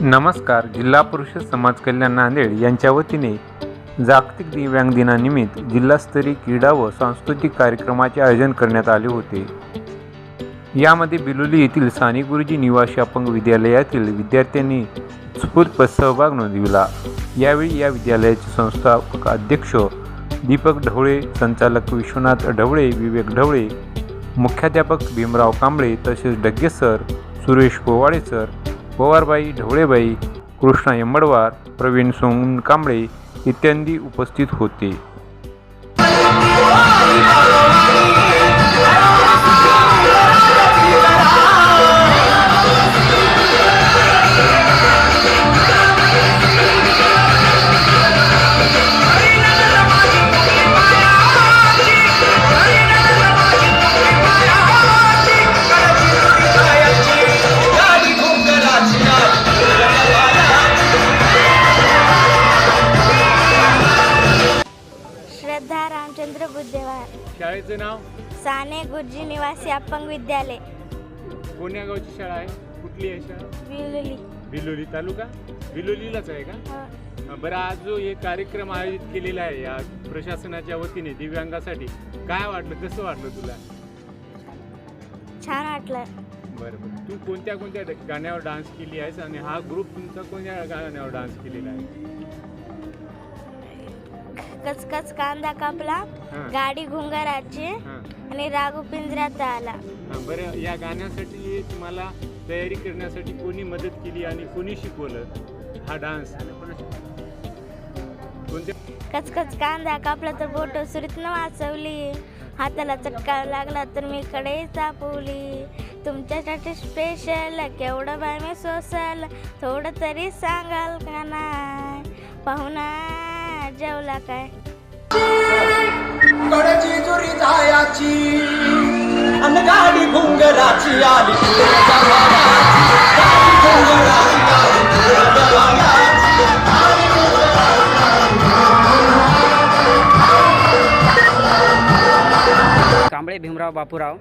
नमस्कार जिल्हा परिषद समाज कल्याण नांदेड यांच्या वतीने जागतिक दिव्यांग दिनानिमित्त जिल्हास्तरीय क्रीडा व सांस्कृतिक कार्यक्रमाचे आयोजन करण्यात आले होते. यामध्ये बिलोली येथील साने गुरुजी निवासी अपंग विद्यालयातील विद्यार्थ्यांनी स्फूर्त सहभाग नोंदविला. यावेळी या विद्यालयाचे संस्थापक अध्यक्ष दीपक ढवळे संचालक विश्वनाथ ढवळे विवेक ढवळे मुख्याध्यापक भीमराव कांबळे तसेच डग्गे सर सुरेश पोवाडे सर पवारबाई ढवळेबाई कृष्णा यंबडवार प्रवीण सोन कांबळे इत्यादी उपस्थित होते. रामचंद्र बुद्धेवार. शाळेचं नाव? साने गुरुजी निवासी अपंग विद्यालय. कोण्या गावची शाळा आहे. कुठली आहे शाळा? विलोली. बिलोली तालुका? बिलोलीलाच आहे का? हो. बरं आज जो हे कार्यक्रम आयोजित केलेला आहे या प्रशासनाच्या वतीने दिव्यांगासाठी काय वाटलं कसं वाटलं तुला? छान वाटलं. बरं बरं. तू कोणत्या कोणत्या गाण्यावर डान्स केली आहेस? आणि हा ग्रुप तुमचा कोणत्या गाण्यावर डान्स केलेला आहे? कचकच कांदा कापला हां. गाडी घुंगराची हां. आणि राघू पिंजऱ्यात आला. हां बरं या गाण्यासाठी तुम्हाला तयारी करण्यासाठी कोणी मदत केली आणि कोणी शिकवलं हा डान्स? कोणत्या कचकच कांदा कापला तर बोट सुरीतनं वाचवली. हाताला चटका लागला तर मी कडे चापवली तुमच्यासाठी स्पेशल केवढं बाय मी सोसल थोडं तरी सांगाल का नाही? पाहुणा जेवला काय कडची चोरी जायाची अन गाडी घुंगराची आली. कांबळे भीमराव बापूराव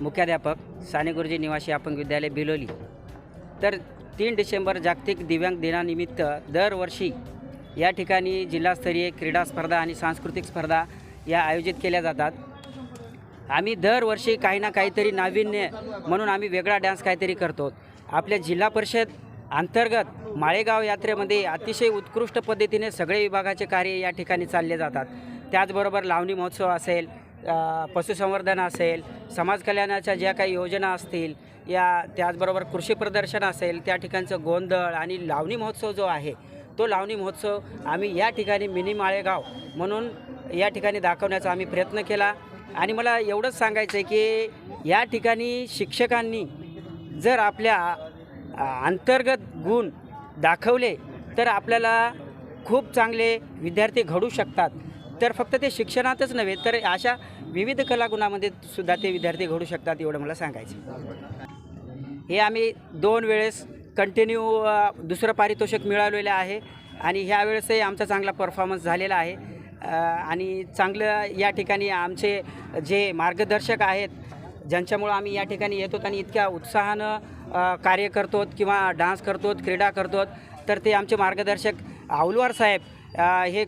मुख्याध्यापक साने गुरुजी निवासी अपंग विद्यालय बिलोली तर तीन डिसेंबर जागतिक दिव्यांग दिनानिमित्त दरवर्षी या ठिकाणी जिल्हास्तरीय क्रीडा स्पर्धा आणि सांस्कृतिक स्पर्धा या आयोजित केल्या जातात. आम्ही दरवर्षी काही ना काहीतरी नाविन्य म्हणून आम्ही वेगळा डान्स काहीतरी करतो. आपल्या जिल्हा परिषद अंतर्गत माळेगाव यात्रेमध्ये अतिशय उत्कृष्ट पद्धतीने सगळे विभागाचे कार्य या ठिकाणी चालले जातात. त्याचबरोबर लावणी महोत्सव असेल पशुसंवर्धन असेल समाज कल्याणाच्या ज्या काही योजना असतील या त्याचबरोबर कृषी प्रदर्शन असेल त्या ठिकाणचं गोंधळ आणि लावणी महोत्सव जो आहे तो लावणी महोत्सव आम्ही या ठिकाणी मिनी माळेगाव म्हणून या ठिकाणी दाखवण्याचा आम्ही प्रयत्न केला. आणि मला एवढंच सांगायचं आहे की या ठिकाणी शिक्षकांनी जर आपल्या अंतर्गत गुण दाखवले तर आपल्याला खूप चांगले विद्यार्थी घडू शकतात. तर फक्त ते शिक्षणातच नव्हे तर अशा विविध कलागुणामध्ये सुद्धा ते विद्यार्थी घडू शकतात एवढं मला सांगायचं हे आम्ही दोन वेळेस कंटिन्यू दुसरं पारितोषिक मिळालेलं आहे. आणि ह्यावेळेसही आमचा चांगला परफॉर्मन्स झालेला आहे. आणि चांगलं या ठिकाणी आमचे जे मार्गदर्शक आहेत ज्यांच्यामुळं आम्ही या ठिकाणी येतो आणि इतक्या उत्साहानं कार्य करतो किंवा डान्स करतो क्रीडा करतो तर ते आमचे मार्गदर्शक औलवार साहेब हे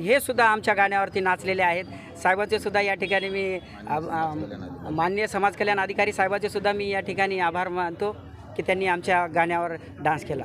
हे सुद्धा आमच्या गाण्यावरती नाचलेले आहेत. साहेबाचे सुद्धा या ठिकाणी मी माननीय समाज कल्याण अधिकारी साहेबाचे सुद्धा मी या ठिकाणी आभार मानतो. की त्यांनी आमच्या गाण्यावर डान्स केला.